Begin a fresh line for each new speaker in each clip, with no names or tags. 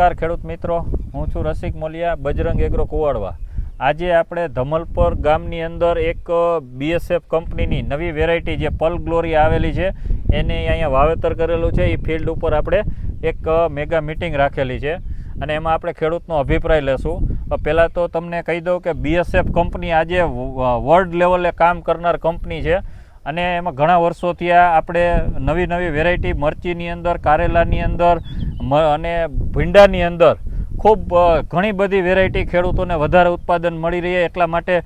નમસ્કાર ખેડૂત મિત્રો. હું છું રસિક મોલિયા, બજરંગ એગ્રો કુવાડવા. આજે આપણે ધમલપર ગામની અંદર એક બીએસએફ કંપનીની નવી વેરાયટી જે પલ ગ્લોરી આવેલી છે, એને અહીંયા વાવેતર કરેલું છે. એ ફિલ્ડ ઉપર આપણે એક મેગા મિટિંગ રાખેલી છે અને એમાં આપણે ખેડૂતનો અભિપ્રાય લેશું. પહેલાં તો તમને કહી દઉં કે બીએસએફ કંપની આજે વર્લ્ડ લેવલે કામ કરનાર કંપની છે અને એમાં ઘણા વર્ષોથી આ આપણે નવી નવી વેરાયટી મરચીની અંદર, કારેલાની અંદર અને ભીંડાની અંદર ખૂબ ઘણી બધી વેરાયટી ખેડૂતોને વધારે ઉત્પાદન મળી રહે એટલા માટે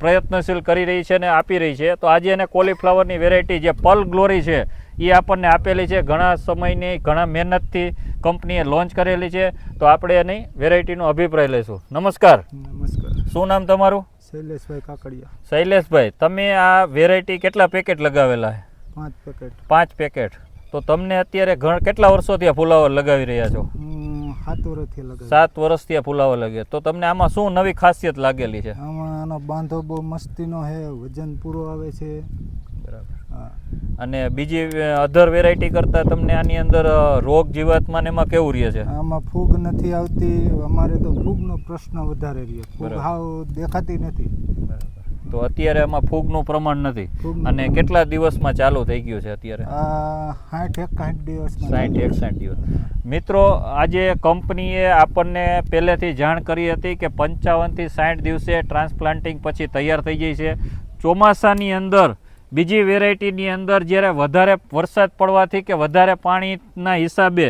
પ્રયત્નશીલ કરી રહી છે અને આપી રહી છે. તો આજે એને કોલીફ્લાવરની વેરાયટી જે પલ ગ્લોરી છે એ આપણને આપેલી છે. ઘણા સમયની ઘણા મહેનતથી કંપનીએ લોન્ચ કરેલી છે. તો આપણે એની વેરાયટીનો અભિપ્રાય લઈશું. નમસ્કાર.
નમસ્કાર.
શું નામ તમારું?
શૈલેષભાઈ કાકડિયા.
શૈલેષભાઈ તમે આ વેરાયટી કેટલા પેકેટ લગાવેલા છે?
પાંચ પેકેટ
પાંચ પેકેટ તો તમને અત્યારે ઘણ કેટલા વર્ષોથી આ ફુલાવર લગાવી રહ્યા છો?
સાત વર્ષથી લગાવી.
સાત વર્ષથી આ ફુલાવર લગે તો તમને આમાં શું નવી ખાસિયત લાગેલી છે?
આમાં આનો બાંધો બહુ મસ્તીનો છે વજન પૂરો આવે છે. હા.
અને બીજી અધર વેરાયટી કરતાં તમને આની અંદર રોગ જીવાતમાં ને એમાં કેવું રહે છે?
આમાં ફૂગ નથી આવતી. અમારે તો ફૂગનો પ્રશ્ન વધારે રહે ફૂગ હાવ દેખાતી નથી.
તો અત્યારે આમાં ફૂગનું પ્રમાણ નથી. અને. કેટલા દિવસમાં ચાલુ થઈ ગયું છે અત્યારે?
સાઠ
એકસાઠ દિવસ. મિત્રો આજે કંપનીએ આપણને પહેલેથી જાણ કરી હતી કે પંચાવનથી સાઠ દિવસે ટ્રાન્સપ્લાન્ટિંગ પછી તૈયાર થઈ જાય છે. ચોમાસાની અંદર બીજી વેરાયટીની અંદર જ્યારે વધારે વરસાદ પડવાથી કે વધારે પાણીના હિસાબે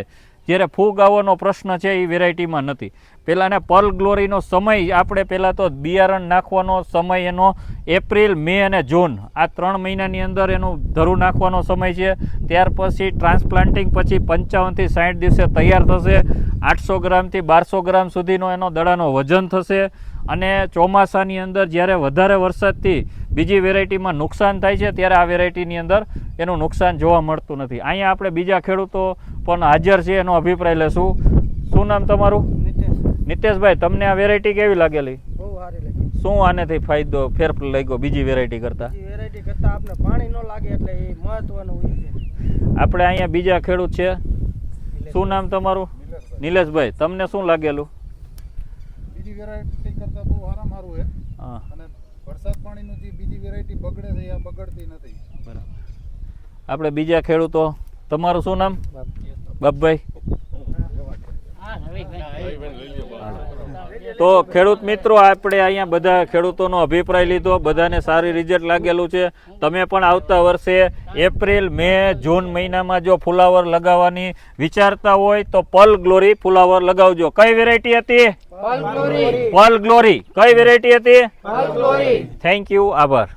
જ્યારે ફૂગ આવવાનો પ્રશ્ન છે એ વેરાયટીમાં નથી. પહેલાંને પર્લ ગ્લોરીનો સમય, આપણે પહેલાં તો બિયારણ નાખવાનો સમય એનો એપ્રિલ, મે અને જૂન. આ ત્રણ મહિનાની અંદર એનું ધરું નાખવાનો સમય છે. ત્યાર પછી ટ્રાન્સપ્લાન્ટિંગ પછી પંચાવનથી સાઠ દિવસે તૈયાર થશે. આઠસો ગ્રામથી બારસો ગ્રામ સુધીનો એનો દડાનો વજન થશે અને ચોમાસાની અંદર જ્યારે વધારે વરસાદથી બીજી વેરાયટીમાં નુકસાન થાય છે ત્યારે આ વેરાયટીની અંદર એનું નુકસાન જોવા મળતું નથી. અહીંયા આપણે બીજા ખેડૂતો પણ હાજર છે એનો અભિપ્રાય લેશું. શું નામ તમારું? નિતેશભાઈ. તમને આ વેરાયટી કેવી લાગેલી?
બહુ સારી
શું આનેથી ફાયદો ફેર લાગ્યો બીજી વેરાયટી કરતાં?
વેરાયટી કરતાં આપણે પાણી ન લાગે એટલે એ મહત્વનું હોય છે.
આપણે અહીંયા બીજા ખેડૂત છે. શું નામ તમારું? નિલેશભાઈ તમને શું લાગેલું?
બીજી વેરાયટી કરતાં બહુ આરામ સારું છે.
હા.
અને વરસાદ પાણીનું જે બીજી વેરાયટી બગડે છે એ આ બગડતી નથી.
બરાબર. આપણે બીજા ખેડૂતો તમારું શું નામ? બાપભાઈ. તો ખેડૂત મિત્રો આપણે અહીંયા બધા ખેડૂતોનો અભિપ્રાય લીધો બધાને સારી રિઝલ્ટ લાગેલું છે. તમે પણ આવતા વર્ષે એપ્રિલ મે જૂન મહિનામાં જો ફુલાવર લગાવવાની વિચારતા હોય તો પલ ગ્લોરી ફુલાવર લગાવજો. કઈ વેરાયટી હતી? પલ ગ્લોરી. કઈ વેરાયટી હતી? થેન્ક યુ આભાર.